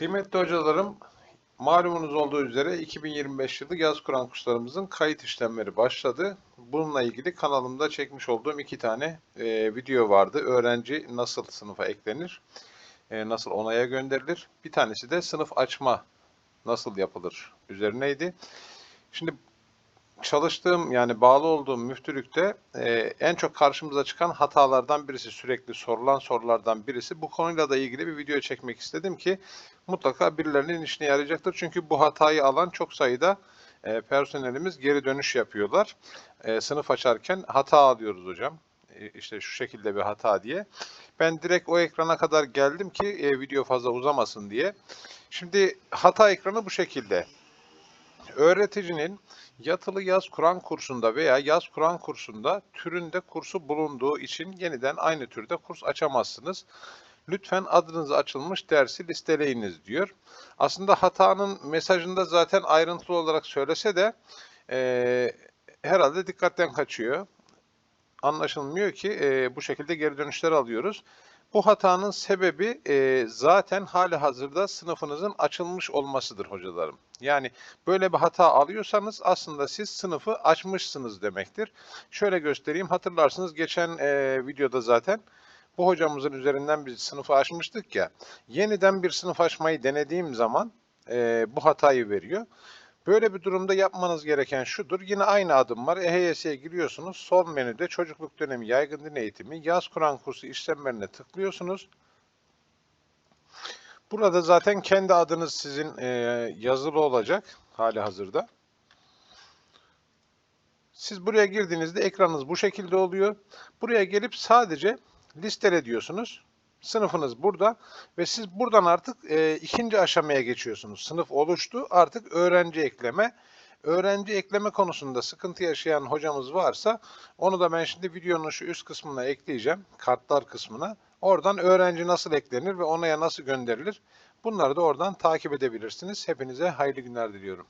Kıymetli hocalarım, malumunuz olduğu üzere 2025 yılı yaz Kur'an kurslarımızın kayıt işlemleri başladı. Bununla ilgili kanalımda çekmiş olduğum iki tane e, video vardı. Öğrenci nasıl sınıfa eklenir, e, nasıl onaya gönderilir. Bir tanesi de sınıf açma nasıl yapılır üzerineydi. Şimdi çalıştığım yani bağlı olduğum müftülükte e, en çok karşımıza çıkan hatalardan birisi, sürekli sorulan sorulardan birisi. Bu konuyla da ilgili bir video çekmek istedim ki mutlaka birilerinin işine yarayacaktır. Çünkü bu hatayı alan çok sayıda e, personelimiz geri dönüş yapıyorlar. E, sınıf açarken hata alıyoruz hocam. E, işte şu şekilde bir hata diye. Ben direkt o ekrana kadar geldim ki e, video fazla uzamasın diye. Şimdi hata ekranı bu şekilde. Öğreticinin yatılı yaz Kur'an kursunda veya yaz Kur'an kursunda türünde kursu bulunduğu için yeniden aynı türde kurs açamazsınız. Lütfen adınız açılmış dersi listeleyiniz diyor. Aslında hatanın mesajında zaten ayrıntılı olarak söylese de eee, herhalde dikkatten kaçıyor. Anlaşılmıyor ki eee, bu şekilde geri dönüşler alıyoruz. Bu hatanın sebebi eee, zaten hali hazırda sınıfınızın açılmış olmasıdır hocalarım. Yani böyle bir hata alıyorsanız aslında siz sınıfı açmışsınız demektir. Şöyle göstereyim. Hatırlarsınız geçen eee, videoda zaten bu hocamızın üzerinden biz sınıfı açmıştık ya. Yeniden bir sınıf açmayı denediğim zaman eee, bu hatayı veriyor. Böyle bir durumda yapmanız gereken şudur. Yine aynı adım var. EHYS'ye giriyorsunuz. Sol menüde çocukluk dönemi yaygın din eğitimi, yaz Kur'an kursu işlemlerine tıklıyorsunuz. Burada zaten kendi adınız sizin e, yazılı olacak hali hazırda. Siz buraya girdiğinizde ekranınız bu şekilde oluyor. Buraya gelip sadece listele diyorsunuz. Sınıfınız burada ve siz buradan artık e, ikinci aşamaya geçiyorsunuz. Sınıf oluştu artık öğrenci ekleme. Öğrenci ekleme konusunda sıkıntı yaşayan hocamız varsa onu da ben şimdi videonun şu üst kısmına ekleyeceğim. Kartlar kısmına. Oradan öğrenci nasıl eklenir ve onaya nasıl gönderilir? Bunları da oradan takip edebilirsiniz. Hepinize hayırlı günler diliyorum.